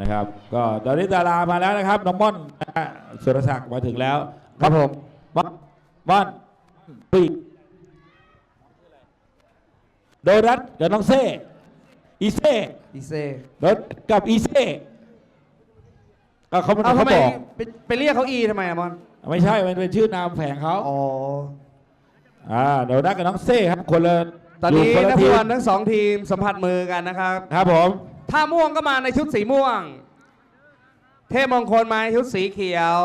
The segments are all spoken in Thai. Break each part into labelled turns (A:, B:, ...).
A: นะครับ ก็ตอนนี้ดารามาแล้วนะครับน้องม่อนนะฮะสุรศักดิ์มาถึงแล้ว
B: ครับผม
A: ม่อนม่อนปีกโดรัตกับน้องเซ่อีเซ่
B: อีเซ
A: โดนกับอีเซ่ก็เขา
B: เอา
A: เขา
B: ทำไม
A: บอก
B: ไปไปเรียกเขาอีทำไมอะมอน
A: ไม่ใช่มันเป็นชื่อนามแฝงเขา
B: อ๋อ
A: อ่าโดรัตกับน้องเซ่ครับคนละ
B: ตอนนี้
A: ยู่ค
B: นั
A: ละ
B: ก
A: ที
B: บ
A: ม
B: อลทั้งสองทีมสัมผัสมือกันนะครับ
A: ครับผม
B: ท่าม่วงก็มาในชุดสีม่วง เทพมงคลมาในชุดสีเขียว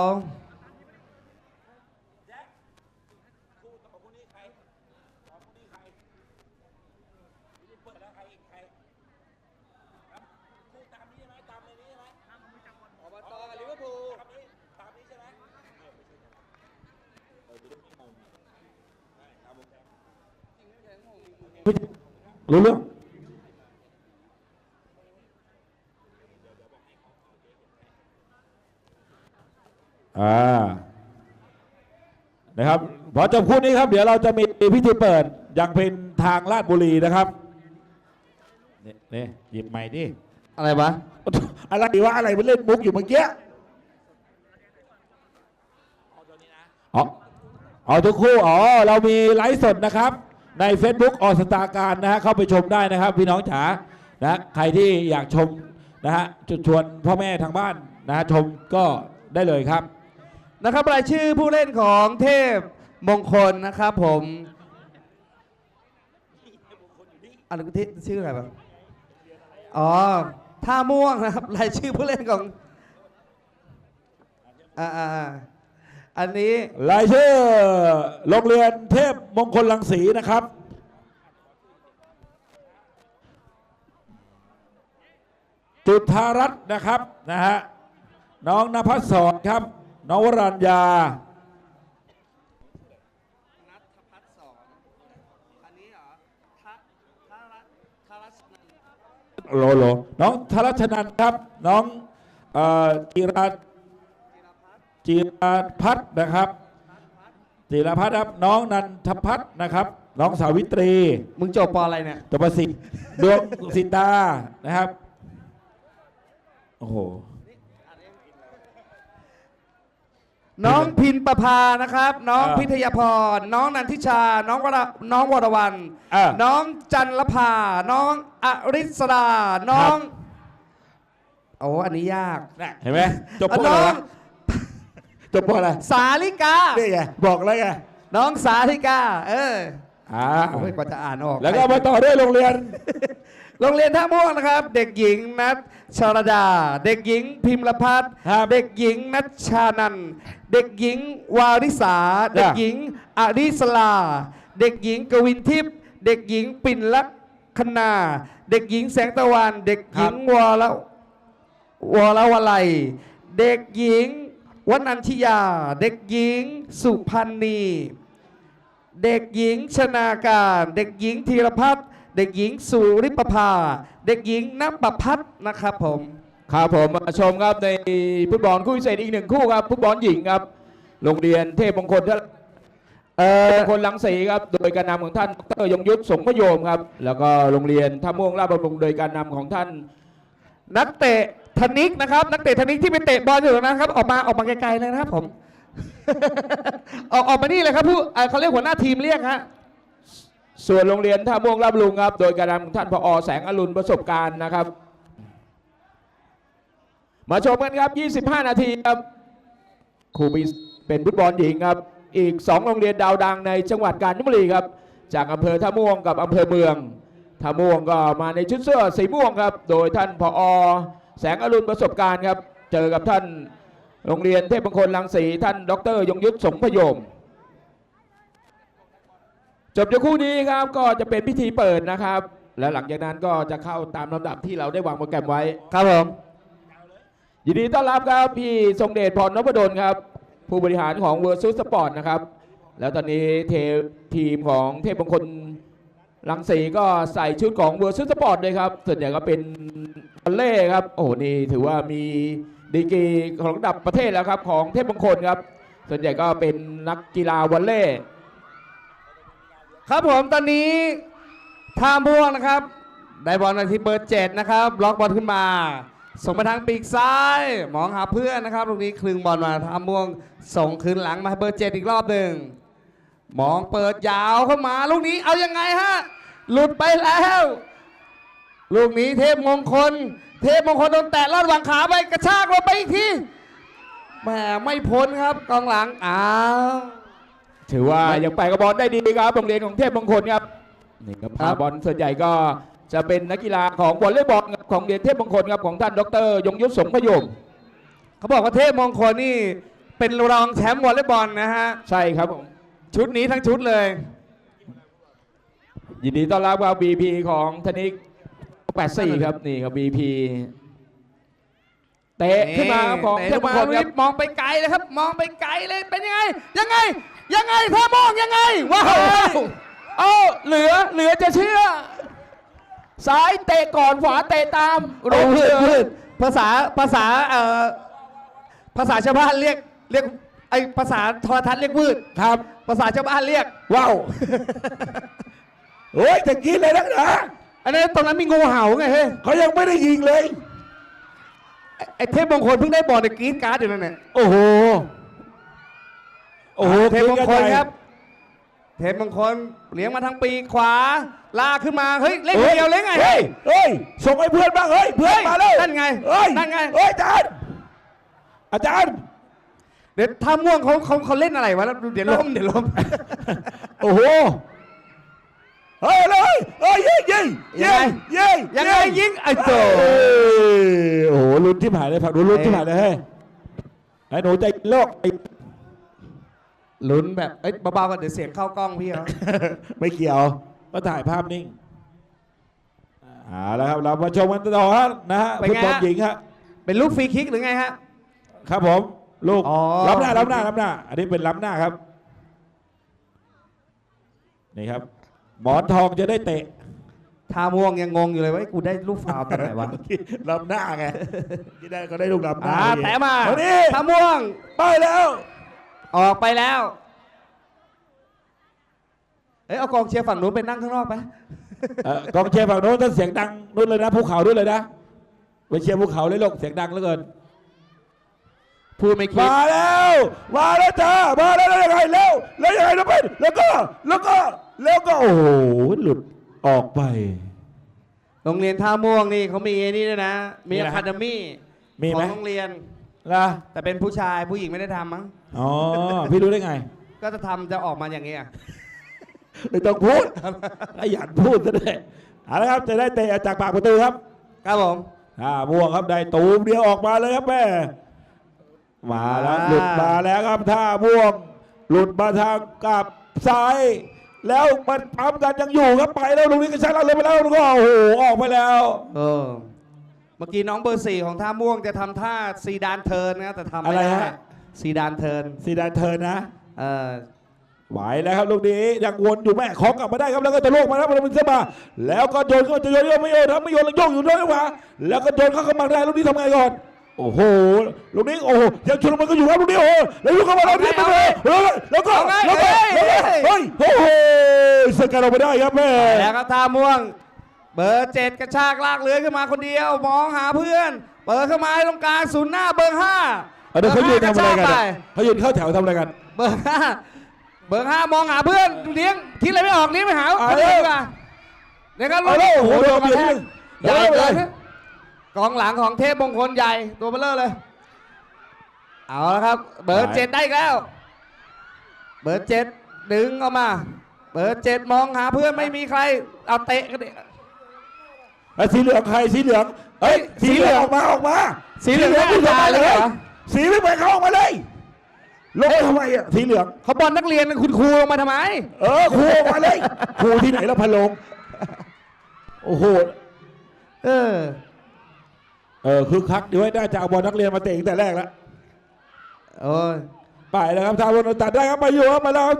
A: รู้เรื่อง อ่านะครับพอจบคู่นี้ครับ เดี๋ยวเราจะมีพิธีเปิดอย่างเป็นทางลาดบุรีนะครับนี่นี่หยิบใหม่ดิ
B: อะไรวะ
A: อะไรวะอะไรมันเล่นมุกอยู่เมื่อกี้อ๋อเอาทุกคู่อ๋อเรามีไลฟ์สดนะครับ ใน Facebook ออสตาการนะฮะเข้าไปชมได้นะครับ พี่น้องจ๋านะใครที่อยากชมนะฮะจุดชวนพ่อแม่ทางบ้านนะฮะชมก็ได้เลยครับ
B: นะครับรายชื่อผู้เล่นของเทพมงคลนะครับผมอะไรก็ที่ชื่ออะไรบ้างอ๋อท่าม่วงนะครับรายชื่อผู้เล่นของอ่าอ่าอ่าอันนี้
A: รายชื่อโรงเรียนเทพมงคลลังสีนะครับ จุธารัตน์นะครับนะฮะน้องนภัสสรครับ น้องวรัญญา
B: นัทพัฒน์สอนอันนี้เหรอทะทะรัตทะรัตนัน
A: โลโลน้องธรัชนันท์ครับ น้องเอ่อจิราจิราพัฒน์นะครับจิราพัฒน์ครับ น้องนันทพัฒน์นะครับ น้องสาวิตรี
B: มึงจบปออะไรเนี่ย
A: ตบสิทธิ์ดวงสิตานะครับ โอ้โห
B: น้องพินประภานะครับ น้อง
A: อ่า
B: พิทยาพร น้องนันทิชา น้องวรน้องวรวัน
A: อ่า
B: น้องจันลภา น้องอริสดาน้อง โอ้อันนี้ยาก
A: น่ะเห็นไหมจบ
B: อะ
A: ปอะไร
B: น้อง
A: วะจบปอะไร
B: สาลิกา
A: นี่ไงบอกแล้วไง
B: น้องสาลิกา เออ
A: อ่า
B: โอ้ยกว่าจะอ่านออก
A: แล้วก็มาต่อด้วยโรงเรียน
B: โรงเรียนท่าม่วงนะครับ เด็กหญิงนัทชรดา เด็กหญิงพิมรพัฒน์
A: ครับ
B: เด็กหญิงนัชชานันท์เด็กหญิงวาริสา เด็กหญิงอริสลา เด็กหญิงกวินทิพย์เด็กหญิงปิ่นลักษณาเด็กหญิงแสงตะวัน เด็กหญิงวรวรวลัย เด็กหญิงวนันทิยา เด็กหญิงสุพันนีเด็กหญิงชนาการ เด็กหญิงธีรพัฒน์ เด็กหญิงสุริปภา เด็กหญิงนภพัฒนะครับผม
C: ครับผมมาชมครับในฟุตบอลคู่พิเศษอีกหนึ่งคู่ครับฟุตบอลหญิงครับ โรงเรียนเทพมงคลท่าน
B: เอ่อ
C: คลลังสีครับ โดยการนำของท่านดรยงยุทธสงพโยมครับ แล้วก็โรงเรียนท่าม่วงราชบำรุงโดยการนำของท่าน
B: นักเตะธนิกนะครับ นักเตะธนิกที่ไปเตะบอลอยู่ตรงนั้นครับ ออกมาออกมาไกลๆเลยนะครับผม ออกออกมานี่เลยครับผู้เอ่อเขาเรียกหัวหน้าทีมเรียกฮะ
C: ส่วนโรงเรียนท่าม่วงราชบำรุงครับ โดยการนำของท่านพอแสงอรุณประสบการณ์นะครับ มาชมกันครับ 25 นาทีครับครูปีเป็นฟุตบอลหญิงครับ อีก 2 โรงเรียนดาวดังในจังหวัดกาญจนบุรีครับ จากอำเภอท่าม่วงกับอำเภอเมืองท่าม่วงก็มาในชุดเสื้อสีม่วงครับ โดยท่านพอแสงอรุณประสบการณ์ครับ เจอกับท่านโรงเรียนเทพมงคลลังสีท่าน ดรยงยุทธสงพยม จบจากคู่นี้ครับก็จะเป็นพิธีเปิดนะครับ และหลังจากนั้นก็จะเข้าตามลำดับที่เราได้วางโปรแกรมไว้
B: ครับผม
C: ยินดีต้อนรับครับพี่ทรงเดชพรนพดลครับ ผู้บริหารของเวอร์ซูสปอร์ตนะครับ แล้วตอนนี้เททีมของเทพมงคลลังสีก็ใส่ชุดของเวอร์ซูสปอร์ตเลยครับ ส่วนใหญ่ก็เป็นวอลเล่ครับ โอ้โหนี่ถือว่ามีดีกรีของระดับประเทศแล้วครับ ของเทพมงคลครับ ส่วนใหญ่ก็เป็นนักกีฬาวอลเล่
B: ครับผมตอนนี้ท่าม่วงนะครับ ได้บอลนาที่เบอร์เจ็ดนะครับล็อกบอลขึ้นมา ส่งมาทางปีกซ้าย มองหาเพื่อนนะครับลูกนี้คลึงบอลมาทำม่วง ส่งคืนหลังมาเบอร์เจ็ดอีกรอบหนึ่งมองเปิดยาวเข้ามาลูกนี้เอายังไงฮะหลุดไปแล้ว ลูกนี้เทพมงคล เทพมงคลโดนแตะลอดวางขาไปกระชากลงไปอีกทีแหมไม่พ้นครับกองหลังอ้าว
C: ถือว่ายังไปกับบอลได้ดีครับโรงเรียนของเทพมงคลครับนี่ครับ
B: ครับ
C: บอลส่วนใหญ่ก็จะเป็นนักกีฬาของวอลเลย์บอลครับของโรงเรียนเทพมงคลครับของท่านดร ยงยุทธสงพยม
B: เขาบอกว่าเทพมงคลนี่เป็นรองแชมป์วอลเลย์บอลนะฮะ
C: ใช่ครับผม
B: ชุดนี้ทั้งชุดเลย
C: ยินดีต้อนรับครับ BP ของธนิก84 ครับนี่ครับ BP เตะขึ้นมาครับของ
B: เตะ
C: เทพมงคลครับ
B: มองไปไกลเลยครับ มองไปไกลเลยเป็นยังไงยังไง ยังไงถ้ามองยังไงว้าว
C: เอ้าเหลือเหลือจะเชื่อ ซ้ายเตะก่อนขวาเตะตาม
B: โอ้พืดพืดภาษาภาษาเอ่อภาษาชาวบ้านเรียกเรียกไอภาษาโทรทัศน์เรียกพืด
A: ครับ
B: ภาษาชาวบ้านเรียก
A: ว้าวโอ้ยจะกินเลยนักหนา
B: อันนั้นตรงนั้นมีงูเห่าไงเฮ้ย
A: เขายังไม่ได้ยิงเลย
B: ไอ้ไอเทพมงคลเพิ่งได้บอลในกรีดการ์ดอยู่นั่นแหละ
A: โอ้โหโอ้โห
B: เทพมงคล
A: กินกันใหญ่
B: ครับ เทพมงคลเลี้ยงมาทางปีกขวา ลากขึ้นมา เฮ้ย เล่นคนเดียวเล่นไง
A: เฮ้ย เฮ้ย ส่งให้เพื่อนบ้าง เฮ้ย เพื่อนมาแล้ว
B: นั่นไง
A: เฮ้ย
B: นั่นไง
A: เฮ้ยอาจารย์ อาจารย์
B: เดี๋ยวท่าม่วงเขาเขาเขาเล่นอะไรวะแล้วเดี๋ยวล้มเดี๋ยวล้ม
A: โอ้โห เฮ้ยเลยเฮ้ยยิงยิง
B: ยั
A: ยิ
B: งไง
A: งยิง
B: ยังไงยิงไอ้โต
A: เอ้ยโอ้โหลุ้นที่ผ่านเลยผักลุ้นลุ้นที่ผ่านเลยเฮ้ยไอ้หนูใจโลกไอ้
B: ลุ้นแบบเอ้ยเบาๆกันเดี๋ยวเสียงเข้ากล้องพี่เขา
A: ไม่เกี่ยว ก็ถ่ายภาพนิ่งเอาละครับเรามาชมกันต่อฮะนะฮะฟุตบอลหญิงฮะ
B: เป็นลูกฟรีคิกหรือไงฮะ
A: ครับผมลูก
B: อ๋อ
A: รับหน้ารับหน้ารับหน้า อันนี้เป็นรับหน้าครับนี่ครับ หมอนทองจะได้เตะ
B: ท่าม่วงยังงงอยู่เลยว่ากูได้ลูกฟาวล์ตอนไหนวะ
A: รับหน้าไงที่ได้ก็ได้ลูกรับหน้า
B: อ่าแตะมา
A: วันนี้
B: ท่าม่วง
A: ไปแล้ว
B: ออกไปแล้ว เอ้ยเอากองเชียร์ฝั่งนู้นไปนั่งข้างนอกไป
A: เอ่อกองเชียร์ฝั่งโน้นท่านเสียงดังนู่นเลยนะภูเขาด้วยเลยนะไปเชียร์ภูเขาเลยลูกเสียงดังเหลือเกิน
B: พูดไม่คิด
A: มาแล้ว มาแล้วจ้ามาแล้วแล้วยังไงแล้วแล้วยังไงน้องเป็นแล้วก็แล้วก็แล้วก็โอ้โหหลุดออกไป
B: โรงเรียนท่าม่วงนี่เขามีไอ้นี่ด้วยนะ มี
A: มีอะไร
B: อะคาเดมี่
A: มี
B: ข
A: ไหม
B: องโรงเรียน
A: ล่ะ
B: แต่เป็นผู้ชายผู้หญิงไม่ได้ทำมั้ง
A: อ๋อ พี่รู้ได้ไง
B: ก็จะทำจะออกมาอย่างเงี้ย
A: ไม่ต้องพูดขยันพูดซะด้วยเอาละครับจะได้เตะจากปากประตูครับ
B: ครับผม
A: อ่าม่วงครับได้ตูมเดียวออกมาเลยครับแม่มาแล้ว
B: อ่า
A: หลุดมาแล้วครับท่าม่วง หลุดมาทางกับซ้าย แล้วมันปั๊มกันยังอยู่ครับไปแล้วลูกนี้ก็ใช้เราเลยไปแล้วแล้วก็โอ้โหออกไปแล้ว
B: เออเมื่อกี้น้องเบอร์สี่ของท่าม่วงจะทำท่าซีดานเทิร์นนะแต่ทำไม่
A: อะไร
B: ได้
A: ฮะ
B: ซีดานเทิร์น
A: ซีดานเทิร์นนะ
B: เออ
A: ไหวแล้วครับลูกนี้ยังวนอยู่แม่ของกลับมาได้ครับแล้วก็จะโลกมาแล้วมันจะมาแล้วก็โยนเข้าจะโยนก็ไม่โยนครับไม่โยนแล้วโยกอยู่ด้วยมาแล้วก็โยนเข้ากำลังได้ลูกนี้ทำไงก่อนโอ้โห ลูกนี้โอ้โหยังชุลมันก็อยู่ครับลูกนี้โอ้โหแล้วลูกเข้ามาแล้วนี่ไปเลยแล้วก็
B: เอาไง
A: แล้วก็
B: เฮ้ย
A: แล้วก็เฮ้ยโอ้โหสกัดออกไปได้ครับแม่
B: แล้วครับท่าม่วง เบอร์เจ็ดกระชากลากเลื้อยขึ้นมาคนเดียวมองหาเพื่อน เปิดเข้ามาให้ตรงกลางศูนย์หน้าเบอร์ห้า
A: เอาเดี๋ยวเขายืนทำอะไรกัน
B: เบ
A: อะ
B: ห้ากชากป
A: เขายืนเข้าแถวทำอะไรกัน
B: เบอร์ห้าเบอร์ห้ามองหาเพื่อนเลี้ยงคิดอะไรไม่ออกนี้ไม่หา
A: เอา
B: คน
A: เร็
B: อื่
A: วน
B: ดีกว่าเดี๋ยวก็
A: เอาเลยโอ้โหโดน
B: กระ
A: เบียด
B: แท
A: นิด
B: ก
A: นึง
B: ใหญ่
A: เอา
B: เล
A: เลยย
B: กองหลังของเทพมงคลใหญ่ตัวเบลเลอร์เลย เอาละครับ เบอร์เจ็ดได้อีกแล้ว เบอร์เจ็ดดึงออกมา เบอร์เจ็ดมองหาเพื่อนไม่มีใคร เอาเตะกันดิ
A: แล้วสีเหลืองใครสีเหลืองเฮ้ย
B: สี
A: สี
B: เห
A: เห
B: ลื
A: ลื
B: อ
A: องงออกมาออกมา
B: สีเหลือง
A: สี
B: ไม่ตายเลยเหรอ
A: สีไม่ไปเข้าออกมาเลยลงไปทำไมอะสีเหลือง
B: เขาบอลนักเรียนคุณครูลงมาทำไม
A: เออครูออกมาเลยครูที่ไหนแล้วพะโลงโอ้โห
B: เออ
A: เออคือคักดีไว้น่าจะเอาบอลนักเรียนมาเตะตั้งแต่แรกแล้ว
B: โอ้ย
A: ไปแล้วครับทางบอลตัดได้ครับมาอยู่ครับมาแล้วครับ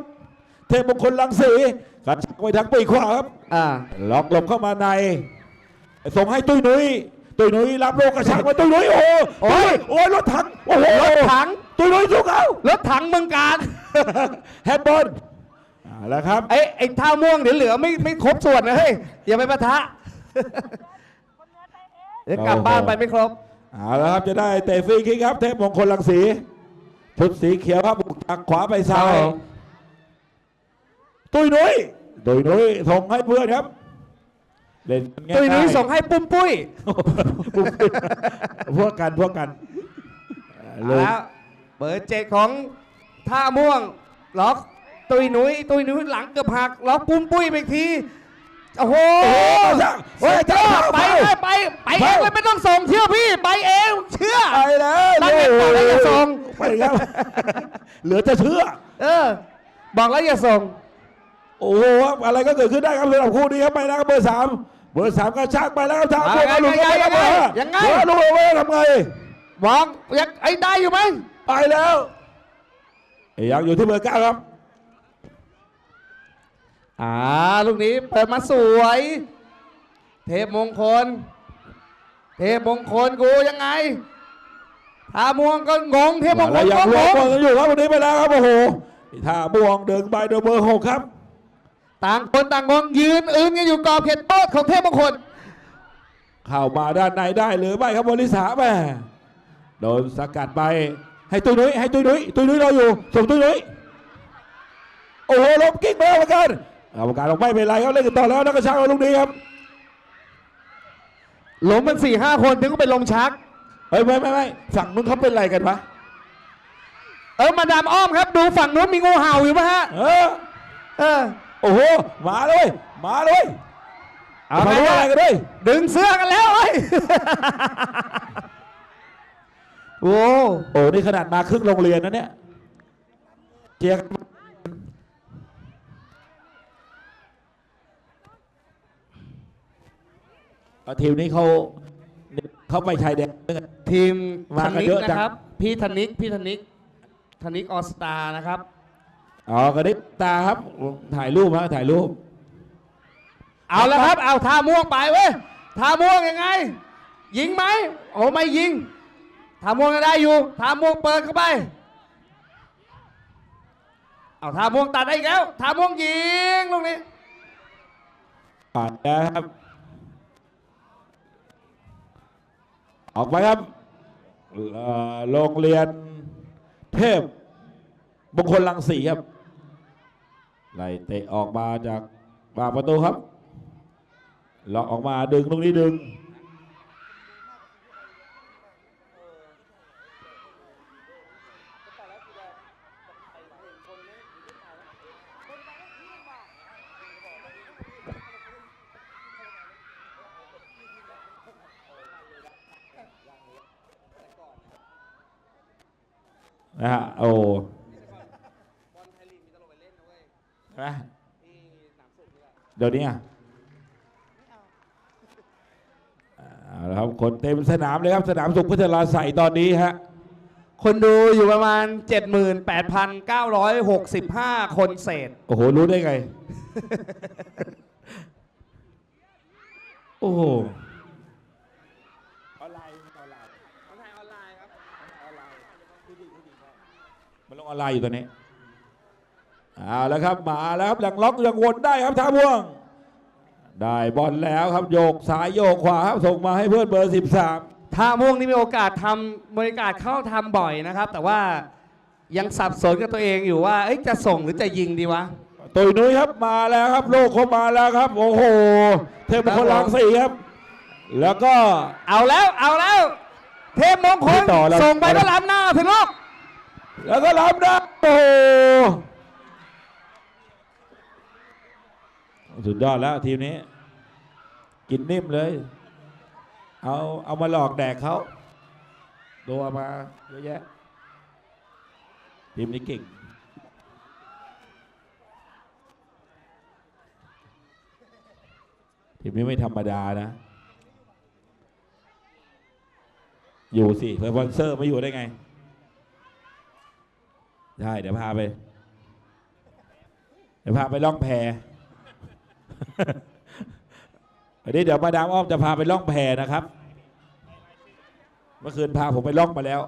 A: เทพมงคลลังสีกระชักไปทางปีกขวาครับ
B: อ่า
A: ล็อกหลบเข้ามาในส่งให้ตุ้ยนุ้ย ตุ้ยนุ้ยรับโลกกระชักมาตุ้ยนุ้ยโอ้โห
B: โอ้ย
A: โอ้ยรถถังโอ้โห
B: รถถัง
A: ตุ้ยนุ้ยสู้เขา
B: รถถังเมืองการ
A: แฮนด์บอลเอาละครับ
B: ไอ้ไอ้ท่าม่วงเดี๋ยวเหลือไม่ไม่ครบส่วนนะเฮ้ยอย่าไปปะทะเดี๋ยวกลับบ้านไปไม่ครบ
A: เอาละครับจะได้เตะฟรีคิกครับ เทพมงคลลังสีชุดสีเขียวครับบุกจากขวาไปซ้าย
B: ครับผม
A: ตุ้ยนุ้ยตุ้ยนุ้ยส่งให้เพื่อนครับ เล่นกันง่ายๆ
B: ตุ้ยนุ้ยส่งให้ปุ้มปุ้ย
A: พวกกันพวกกัน
B: เอาแล้วเบอร์เจ็ดของท่าม่วงล็อกตุ้ยนุ้ยตุ้ยนุ้ยหลังเกือบหักล็อกปุ้มปุ้ยไปอีกทีโอ้โห
A: โอ้โหจ้าโอ้ยจ้า
B: ไปเลยไปไปเองเลยไม่ต้องส่งเชื่อพี่ไปเองเชื่อ
A: ไปแล้ว
B: ตั้งแต่ก่อนแล้วอย่าส่ง
A: ไปครับเหลือจะเชื่อ
B: เออบอกแล้วอย่าส่ง
A: โอ้โหอะไรก็เกิดขึ้นได้ครับสำหรับคู่นี้ครับไปแล้วครับเบอร์สามเบอร์สามก็ชากไปแล้วครับทาง
B: อ่า
A: พวก
B: ยังไง
A: หลุดเข้าไปแล้วเบอร์ห้า
B: ยังไง
A: เบอร์ลูกเบอร์ทำไง
B: บอกยังไอ้ได้อยู่ไหม
A: ไปแล้วยังอยู่ที่เบอร์เก้าครับ
B: อ่าลูกนี้เปิดมาสวย เทพมงคล เทพมงคลกูยังไงทาม่วงก็งงเทพมงค
A: แล้
B: ล
A: วยัง
B: ก็
A: ร
B: ง
A: วม
B: ง
A: กันอยู่ครับวันนี้ไปแล้วครับโอ้โหท่าบวงเดินไปโดยเบอร์หกครับ
B: ต่างคนต่างงงยืนอึ้งกันอยู่กรอบเขตโทษของเทพมงคล
A: เข้ามาด้านในได้หรือไม่ครับบริษาแม่โดนสกัดไป ให้ตุ้ยนุ้ยให้ตุ้ยนุ้ยตุ้ยนุ้ยรออยู่ส่งตุ้ยนุ้ยโอ้โหล้มกิ๊กไปแล้วเหมือนกันกรรมการบอกไม่เป็นไรครับเล่นกันต่อแล้วนักกระชากเอาลูกนี้ครับ
B: ล้มมันสี่ห้าคนถึงก็เป็นลมชัก
A: เฮ้ยไม่ไม่ไม่ฝั่งนู้นเขาเป็นอะไรกันวะ
B: เออมาดามอ้อมครับ ดูฝั่งนู้นมีงูเห่าอยู่ปะฮะ
A: เออ
B: เออ
A: โอ้โห มาเลย มาเลย
B: เอา
A: ฝั่ง
B: ไง
A: นู้น
B: ฮะ
A: อะไรกันด้วย
B: ดึงเสื้อกันแล้วเอ้ยโอ้
A: โอ้นี่ขนาดมาครึ่งโรงเรียนนะเนี่ยเจียกันเอาทีมนี้เขาเขาไปชายแดน
B: ทีม
A: มา
B: ธ
A: กัน
B: นิก
A: เยอะจัง
B: นะครับ พี่ธนิก พี่ธนิก ธนิกออสตานะครับ
A: อ๋อกระดิบตาครับ ถ่ายรูปฮะถ่ายรูป
B: เอาแล้วครับ เอาท่าม่วงไปเว้ยท่าม่วงยังไง ยิงไหมโอ้ไม่ยิงท่าม่วงก็ได้อยู่ท่าม่วงเปิดเข้าไป เอาท่าม่วงตัดได้อีกแล้วท่าม่วงยิงลูกนี้
A: ผ่านแล้วครับ ออกไปครับเอ่อโรงเรียนเทพมงคลลังสีครับ ไล่เตะออกมาจากปากประตูครับล็อกออกมาดึงตรงนี้ดึง นะฮะโอ้ นะเดี๋ยวนี้อะเอาละครับคนเต็มสนามเลยครับสนามสุขพัชราใส่ตอนนี้ฮะ
B: คนดูอยู่ประมาณ 78,965 คนเศษ
A: โอ้โห รู้ได้ไง โอ้โหออนไลน์ออนไลน์มันลงออนไลน์อยู่ตอนนี้ เอาแล้วครับมาแล้วครับยังล็อกยังวนได้ครับท่าม่วง ได้บอลแล้วครับโยกซ้ายโยกขวาครับส่งมาให้เพื่อนเบอร์ 13
B: ท่าม่วงนี่มีโอกาสทำบริการเข้าทำบ่อยนะครับ แต่ว่ายังสับสนกับตัวเองอยู่ว่าเอ้ยจะส่งหรือจะยิงดีวะ
A: ตุยนุ้ยครับมาแล้วครับ โลกเขามาแล้วครับ โอ้โห เทพมงคลลังสีครับ แล้วก็
B: เอาแล้วเอาแล้ว เทพมงคล
A: ต่อแล้ว
B: ส่งไปก็ล้ำหน้าถึงนอก
A: แล้วก็รับนะโอ้โห สุดยอดแล้วทีมนี้ กินนิ่มเลย เอาเอามาหลอกแดกเขาโดนมาเยอะแยะทีมนี้เก่ง ทีมนี้ไม่ธรรมดานะ อยู่สิสปอนเซอร์ไม่อยู่ได้ไงได้เดี๋ยวพาไป เดี๋ยวพาไปล่องแพ วันนี้เดี๋ยวมาดามอ้อมจะพาไปล่องแพนะครับ เมื่อคืนพาผมไปล่องมาแล้ว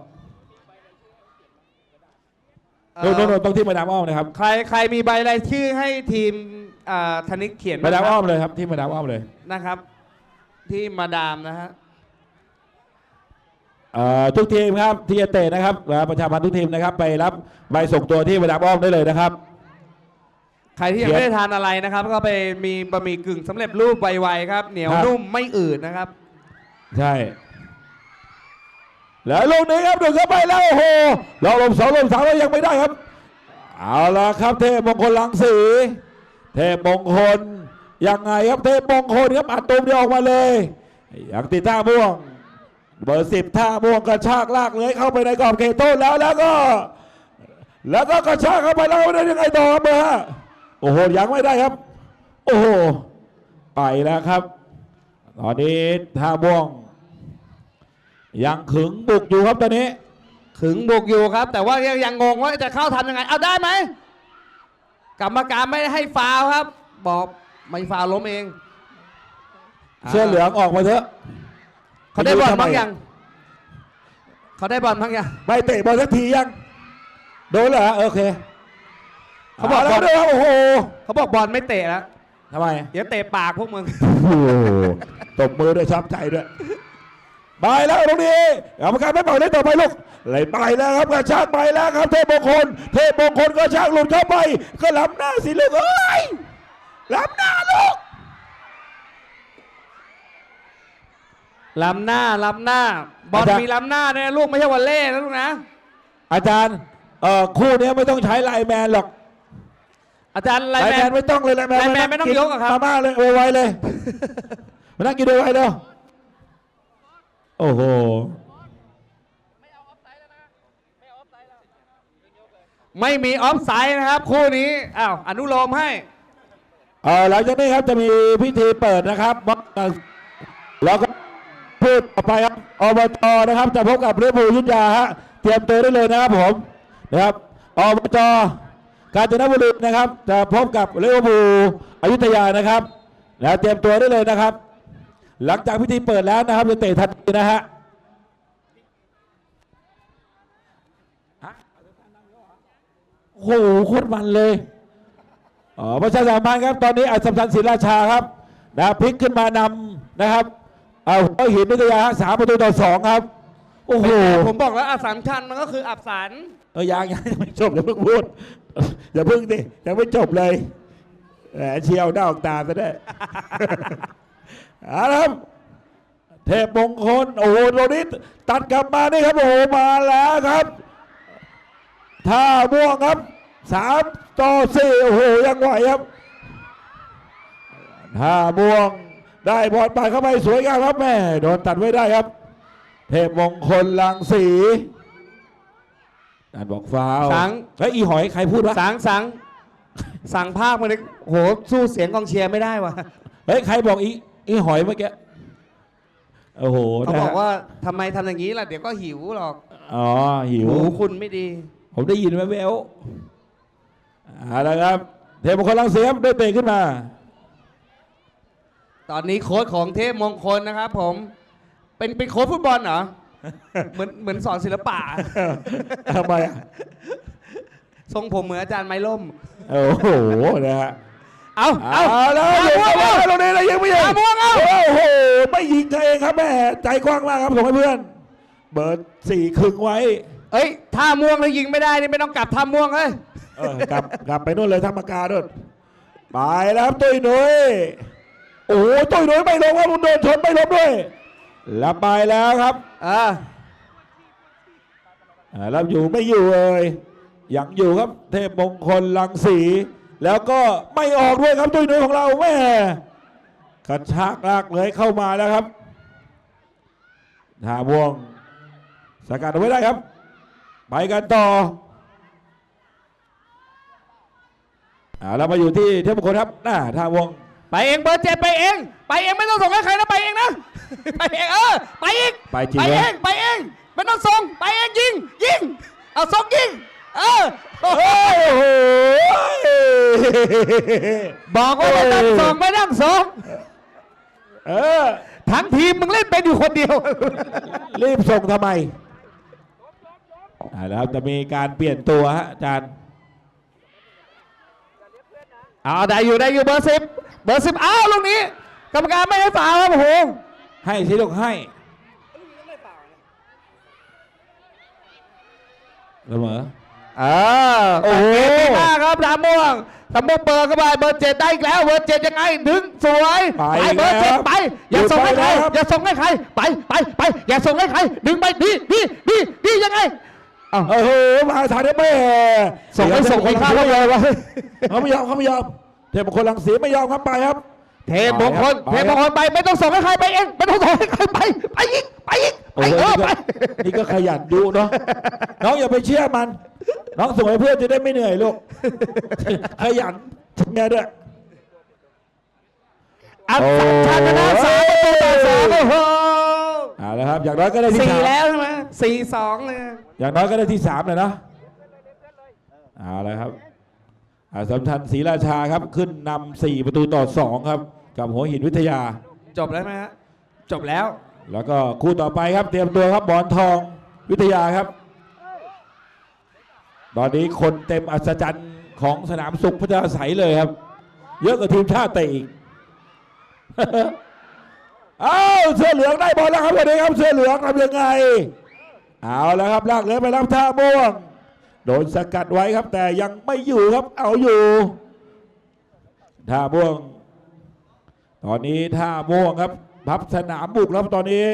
B: เอ่
A: โน่
B: อน
A: โน่นต้องที่มาดามอ้อมนะครับ
B: ใครใครมีใบรายชื่อให้ทีมอ่าธนิกเขียน
A: มาดาม
B: บ้ง
A: อ้
B: ค
A: อ
B: รับ
A: มเลยครับ ที่มาดามอ้อมเลย
B: นะครับ ที่มาดามนะฮะ
A: เอ่อทุกทีมครับที่จะเตะนะครับเอ่อประชาพันธ์ทุกทีมนะครับ ไปรับใบส่งตัวที่ประดับอ้อมได้เลยนะครับ
B: ใครที่ยัง
A: เขียน
B: ไม่ได้ทานอะไรนะครับ ก็ไปมีบะหมี่กึ่งสำเร็จรูปไวๆครับ เหนียว
A: ครับ
B: นุ่มไม่อืดนะครับ
A: ใช่ แล้วลูกนี้ครับดึงเข้าไปแล้วโอ้โหเราลมสองลมสามแล้วยังไม่ได้ครับ เอาละครับเทพมงคลลังสี เทพมงคลยังไงครับเทพมงคลครับอัดตูมเดียวออกมาเลยยังติดท่าม่วง เบอร์สิบท่าม่วงกระชากลากเลยเข้าไปในกรอบเขตโต้นแล้วแล้วก็ แล้วก็กระชากเข้าไปแล้วได้ยังไงต่อครับเบอร์ห้าโอ้โหยังไม่ได้ครับ โอ้โหไปแล้วครับ ตอนนี้ท่าม่วง ยังขึงบุกอยู่ครับตอนนี้
B: ขึงบุกอยู่ครับ แต่ว่ายังยังงงว่าจะเข้าทำยังไง เอาได้ไหมกรรมการไม่ให้ฟาวล์ครับ บอกไม่ฟาวล์ล้มเอง
A: เสื้อเหลืองออกมาเถอะ
B: เขาได้บอล
A: ม่รู้ทำม
B: บ้างยังเขาได้บอลบ้างยัง
A: ไม่เตะบอลสักทียังโดนเหรอโอเค
B: เขาบอก
A: แล้ว
B: บอล
A: ด้วยครับโอ้โห
B: เขาบอกบอลไม่เตะแล้ว
A: ทำไม
B: เดี๋ยวเตะปากพวกมึง
A: โอ้โหตบมือด้วยชอบใจด้วยไปแล้วตรงนี้กรรมการไม่เป่าได้ต่อไปลูกเลยไปแล้วครับกระชากไปแล้วครับ เทพมงคล เทพมงคลกระชากหลุดเข้าไป ก็ล้ำหน้าสิลูกเอ้ยล้ำหน้าลูก
B: ล้ำหน้าล้ำหน้า บอลมีล้ำหน้าเนี่ยลูกไม่ใช่วอลเล่นะลูกนะ
A: อาจารย์เอ่อคู่นี้ไม่ต้องใช้ไลน์แมนหรอก
B: อาจารย์ไล
A: ไล
B: น์
A: น์
B: แม
A: แม
B: น
A: น ไม่ต้องเลยไลน์แมน
B: ไลน์แมนไม่ต้องยกอะครับ
A: มาม่าเลยไวๆเลย มานั่งกินไวๆเด้อโอ้โห
B: ไม่มีออฟไซด์นะครับ คู่นี้อ้าวอนุโลมให้
A: เออหลังจากนี้ครับจะมีพิธีเปิดนะครับแล้วก็พูดต่อไปครับอบตนะครับ จะพบกับเรือผูลยุทธยาฮะเตรียมตัวได้เลยนะครับผมนะครับอบจ กาญจนบุรีนะครับ จะพบกับเรือผูอยุธยานะครับแล้วเตรียมตัวได้เลยนะครับ หลังจากพิธีเปิดแล้วนะครับจะเตะทันทีนะฮะโอ้โหโคตรมันเลยอ๋อประชาสัมพันธ์ครับตอนนี้อัศมชัญศรีราชาครับนะพลิกขึ้นมานำนะครับเอาหัวหินวิทยาสามประตูต่อสองครับโอ้โห
B: ผมบอกแล้วอัสสัมชัญมันก็คืออับสัน
A: เออยังยังไม่จบอย่าเพิ่งพูดอย่าเพิ่งดิยังไม่จบเลยแหมเชียวหน้าออกตาซะได้เอาละครับเทพมงคลโอ้โหโรนิตตัดกลับมานี่ครับโอ้โหมาแล้วครับท่าม่วงครับสามต่อสี่โอ้โหยังไหวครับท่าม่วงได้บอลไปเข้าไปสวยงามครับแม่โดนตัดไว้ได้ครับ เทพมงคลลังสี นั่นบอกฟาวล์
B: สัง
A: แล้วอีหอยใครพูดวะ
B: สังสังสั่งภาคมาเลยโหสู้เสียงกองเชียร์ไม่ได้ว่ะ
A: เฮ้ยใครบอกอีอีหอยเมื่อกี้โอ้โห
B: เขา
A: นะฮะ
B: บอกว่าทำไมทำอย่างนี้ล่ะ เดี๋ยวก็หิวหรอก
A: อ๋อหิว
B: หูคุณไม่ดี
A: ผมได้ยินแว่วๆเอาละครับ เทพมงคลลังเสียมได้เตะขึ้นมา
B: ตอนนี้โค้ชของเทพมงคลนะครับผม เป็นเป็นโค้ชฟุตบอลเหรอ เหมือนเหมือนสอนศิลปะ
A: ทำไมอะ
B: ทรงผมเหมือนอาจารย์ไม้ล่ม
A: โอ้โหนะฮะ
B: เอา
A: เอา
B: เอา
A: แล้ว
B: เอา
A: ยิง
B: เอา
A: เข้า
B: เอา
A: มาตรงนี้เลยยิงไม่ยิง
B: เอาม่วงเอา
A: โอ้โหไม่ยิงเองครับแม่ใจกว้างมากครับส่งให้เพื่อน เบิร์ดสี่ครึ่งไว้
B: เอ้ยท่าม่วงแล้วยิงไม่ได้นี่ไม่ต้องกลับท่าม่วงเลย
A: เออกลับกลับไปนู่นเลยธรรมกาด้วยไปแล้วครับตุ้ยหนุยโอ้โหตุ้ยหนุยไม่ลงครับมันโดนชนไม่ล้มด้วย แล้วไปแล้วครับ
B: อ่า
A: อ่าแล้วอยู่ไม่อยู่เอ่ยยังอยู่ครับ เทพมงคลลังสี แล้วก็ไม่ออกด้วยครับตุ้ยหนุยของเราแม่กระชากลากเลยเข้ามาแล้วครับท่าวงสกัดเอาไว้ได้ครับ ไปกันต่ออ่าเรามาอยู่ที่เทพมงคลครับหน้าท่าวง
B: ไปเองเบอร์เจ็ดไปเอง ไปเองไม่ต้องส่งให้ใครนะไปเองนะ ไปเองเออไปอีก
A: ไปจริง
B: ไป
A: เหร
B: เอ
A: อง
B: ไปเองไม่ต้องส่งไปเองยิงยิงเอาส่งยิงเออโอ้โห
A: โอ้โห
B: บอกว่าไม่ต้องส่งไม่ต้องส่ง
A: เออ
B: ทั้งทีมมึงเล่นเป็นอยู่คนเดียว
A: รีบส่งทำไมอ่าแล้วครับจะมีการเปลี่ยนตัวฮะอาจารย์
B: เอาได้อยู่ได้อยู่เบอร์สิบเบอร์สิบอ้าวลูกนี้ กรรมการไม่ให้ฝ่าวครับโอ้โห
A: ให้สิลูกให้เสมอ
B: เออ
C: โอ้โห
B: ดีมากครับทาม่วงทาม่วงเปิดเข้าไปเบอร์เจ็ดได้อีกแล้วเบอร์เจ็ดยังไงดึงสวย
A: ไป
B: เบอร์เจ็ด
A: แล้ว
B: ไป อย่าส่งให้ใคร
A: หยุดไปแล้วครับ
B: อย่าส่งให้ใครไปไปไปอย่าส่งให้ใครดึงไปดีดีดีดียังไงอ้าว
A: โอ้โหมาทางได้แม่
B: ส่งให้ส่งคนข้ามเขาเลยวะ
A: เขาไม่ยอมเขาไม่ยอมเทพมงคลลังสีไม่ยอมครับไปครับ
B: เทมงคล
A: ไปครับ
B: เทมงคลไปไม่ต้องส่งให้ใครไปเองไม่ต้องส่งให้ใครไปไปอีกไปอีกไป
A: โอ้โห
B: เออ
A: นี่
B: ไป
A: ก็นี่ก็ขยันดูเนาะน้องอย่าไปเชื่อมัน น้องส่งให้เพื่อนจะได้ไม่เหนื่อยลูกขยันเมียด้วย
B: อัน
A: โอ้
B: ชาติชนะสามประตูต่อสองโอ้โห
A: เอาละครับอย่างน้อยก็ได้ที่
B: สี่
A: สาม
B: แล้วใช่ไหมสี่สองเลย
A: อย่างน้อยก็ได้ที่สามเลยเนาะเอาละครับอาสมทันศรีราชาครับขึ้นนำสี่ประตูต่อสองครับ กับหัวหินวิทยา
B: จบแล้วไหมฮะจบแล้ว
A: แล้วก็คู่ต่อไปครับเตรียมตัวครับบอลทองวิทยาครับ ตอนนี้คนเต็มอัศจรรย์ของสนามสุขพัฒนาใสยเลยครับ เยอะกว่าทีมชาติเตะอีกอ้าวเสื้อเหลืองได้บอลแล้วครับวันนี้ครับเสื้อเหลืองทำยังไง เอาแล้วครับลากเหลือไปรับท่าม่วงโดนสกัดไว้ครับแต่ยังไม่อยู่ครับเอาอยู่ท่าม่วง ตอนนี้ท่าม่วงครับพับสนามบุกแล้วตอนนี้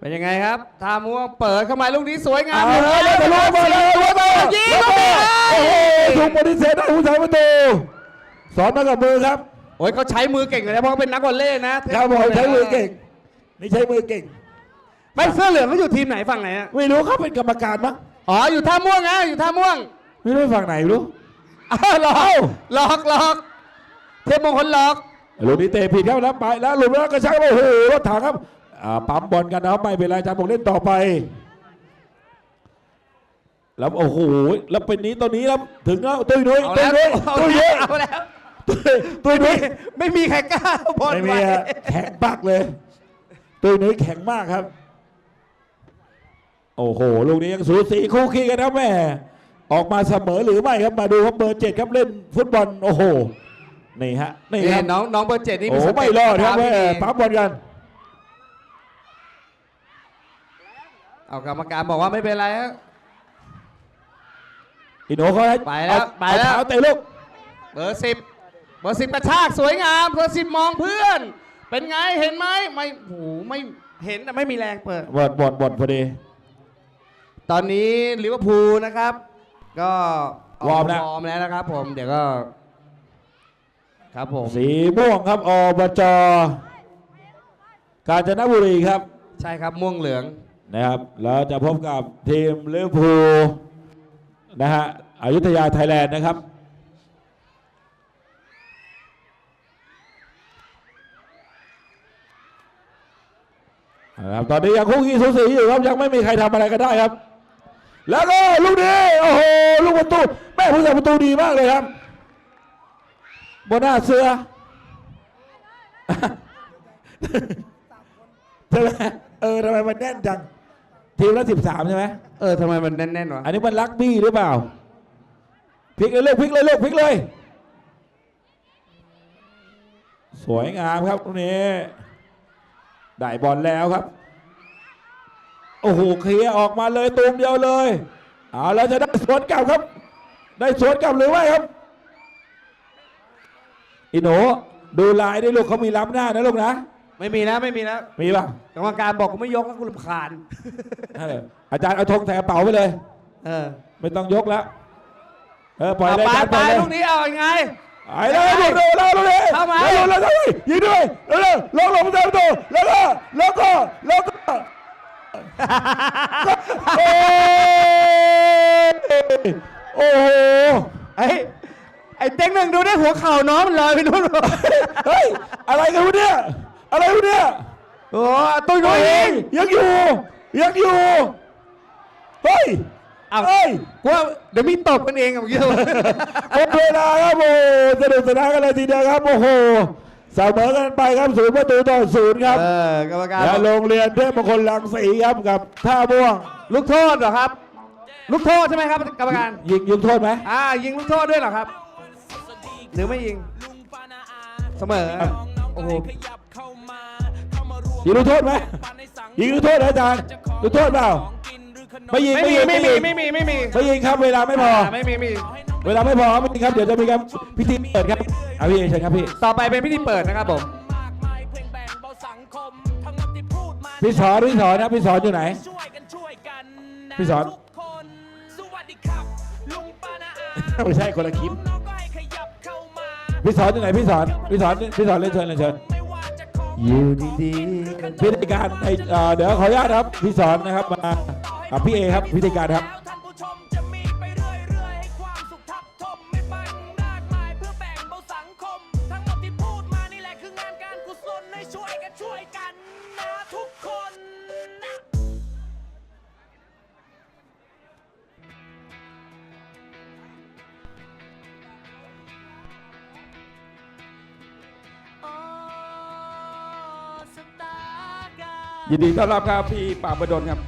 B: เป็นยังไงครับทาม่วงเปิดเข้ามาลูกนี้สวยงาม
A: เอาเลยแล้วจะลงมาเลยแล้วก็
B: ยิง
A: แล้ว
B: เข้า
A: ก็
B: ไป
A: โอ้โหถูกปฏิเสธได้ผู้สาประตูสอนมากับมือครับ
B: โอ้ยเขาใช้มือเก่งเลยนะเพราะเขาเป็นนักวอลเลย์นะครับ
A: ผมใช้มือเก่งนี่ใช้มือเก่ง
B: ไม่เสื้อเหลืองเขาอยู่ทีมไหนฝั่งไหนอะ
A: ไม่รู้เขาเป็นกรรมการมั้ง
B: อ๋ออยู่ท่าม่วงนะอยู่ท่าม่วง
A: ไม่รู้ฝั่งไหนไม่รู้
B: อ้าวหลอกหลอกหลอกเทพมงคลหลอก
A: ลูกนี้เตะผิดครับแล้วไปแล้วหลุดแล้วกระชากโอ้โหรถถังครับอ่าปั๊มบอลกันนะครับไม่เป็นไรอาจารย์บอกเล่นต่อไป แล้วโอ้โหแล้วเป็นนี้ตอนนี้ครับถึงแล้วตุ้ยนุ้ย
B: เอา
A: ตุ้
B: แล้
A: ยวนุ้ย
B: เอา
A: ตุ้ย
B: แล้
A: นุ้
B: วยเอาแล้ว
A: ตุ้ยนุ้ย
B: ไม่มีใครกล้าเอาบอล
A: ไม่
B: ไป
A: มีอะแข็งปักเลยตุ้ยนุ้ยแข็งมากครับ โอ้โหลูกนี้ยังสูสีคู่ขี้กันครับแม่ออกมาเสมอหรือไม่ครับมาดูครับเบอร์เจ็ดครับเล่นฟุตบอลโอ้โห นี่ฮะนี่ค
B: นี่
A: รับ
B: น้องน้องเบอร์เจ็ดนี่
A: โอ้
B: มี
A: โห
B: สเต็ป
A: ไม่รอดครับ
B: ทำ
A: แม่
B: ที่ดี
A: ปั๊มบอลกัน
B: เอากรรมการบอกว่าไม่เป็นไรฮะ
A: อินโนเขาให้
B: ไปแล้ว
A: เอา
B: ไปแล้ว
A: เอาเท้าเตะลูก
B: เบอร์สิบเบอร์สิบกระชากสวยงามเบอร์สิบมองเพื่อน เป็นไงเห็นไหมไม่โหไม่เห็นแต่ไม่มีแรงเปิด
A: บอลบอลบอลพอดี
B: ตอนนี้ลิเวอร์พูลนะครับ ก็เว
A: อร์มแล้ว
B: วอร์มแล้วนะครับผมเดี๋ยวก็ ครับผม
A: สีม่วงครับอบจกาญจนบุรีครับ
B: ใช่ครับม่วงเหลือง
A: นะครับเราจะพบกับทีมลิเวอร์พูลนะฮะอยุธยาไทยแลนด์นะครับเอาละครับตอนนี้ยังคุกกี้สูสีอยู่ครับยังไม่มีใครทำอะไรกันได้ครับ แล้วก็ลูกนี้โอ้โหลูกประตูแม่ผู้สาประตูดีมากเลยครับ บนหน้าเสือใช่ไหมเออทำไมมันแน่นจัง ทีมละสิบสามใช่ไหม
B: เออทำไมมันแน่นๆวะ
A: อันนี้มันลักบี้หรือเปล่าพลิกเลยลูกพลิกเลยลูกพลิกเลย สวยงามครับตรงนี้ได้บอลแล้วครับ โอ้โหเคลียร์ออกมาเลยตูมเดียวเลย เอาแล้วจะได้สวนกลับครับ ได้สวนกลับหรือไม่ครับ อิโหนดูลายได้ลูกเขามีล้ำหน้านะลูกนะ
B: ไม่มีแล้วไม่มีแล้ว
A: มีป่ะ
B: กรรมการบอกกูไม่ยกแล้วกูรำคาญ
A: เอออาจารย์เอาธงใส่กระเป๋าไปเลย
B: เออ
A: ไม่ต้องยกแล้ว เออปล่อย
B: เอา
A: เลย
B: ไป
A: อาจารย์
B: ไป
A: ปล่อยเลย
B: ลูกนี้เอายังไง
A: ไอ้เลยลูกเร็วเร็วเร็วเร็ว
B: เข้ามา
A: เร็วเร็วเร็วเร็วยิงด้วยเร็วเร็วลงลงเต็มตัวแล้วก็แล้วก็แล้วก็โอ้ยโอ้โห
B: ไอ้ ไอ้เต็งหนึ่งดูได้หัวเข่าน้องมันลอยไปนู่น
A: เฮ้ย อะไรกันวะเนี่ย อะไรวะเนี่ย
B: โอ้ตุ้ยนุ้
A: เฮ้
B: ย
A: ยยังอยู่ ยังอยู่ เฮ้ย
B: เอา
A: เฮ้ย
B: กูว่าเดี๋ยวมีตบกันเองกับเยอะ
A: หมดเวลาครับโอ้โหสนุกสนานกันเลยทีเดียวครับโอ้โหเสมอกันไปครับศูนย์ประตูต่อศูนย์ครับ
B: เออกรรมการ
A: และโรงเรียนเทพมงคลลังสีครับกับท่าม่วง
B: ลูกโทษเหรอครับ ลูกโทษใช่ไหมครับกรรมการ
A: ยิงยิงโทษไหม
B: อ่ายิงลูกโทษด้วยเหรอครับ หรือไม่ยิง เสมอ โอ้โห
A: ยิงลูกโทษไหมยิงลูกโทษเหรออาจารย์ลูกโทษเปล่า
D: ไม่ยิง
B: ไม่มีไม่มี
D: ยิง
B: ไม่มีไม่มี
D: ไม่ยิงครับ เวลาไม่พอ
B: ไม่มีไม่มี
D: เวลาไม่พอครับไม่ยิงครับเดี๋ยวจะมีครับพิธีเปิดครับเอาพี่เชิญครับพี่
B: ต่อไปเป็นพิธีเปิดนะครับผม
A: มากมายเพ่งแบ่งเบาสังคมทั้งหมดที่พูดมา
D: พี่สอนพี่สอนนะพี่สอนอยู่ไหน
A: ช่วยกันช่วยกันนะ
D: พี่สอน
A: ทุกคนสวัสดีครับลุงป้านาอา
D: ไม่ใช่คนละคลิป พี่สอนอยู่ไหนพี่สอนพี่สอนพี่สอนเล่นเชิญเล่นเชิญ
A: ไม่ว่าจะของ
B: อยู่ดีๆกัน
D: พิธีการในเอ่อเดี๋ยวขออนุญาตครับ พี่สอนนะครับมากับพี่เอครับพิธีการครับ
C: ยินดีต้อนรับครับพี่ปราบประดลครับ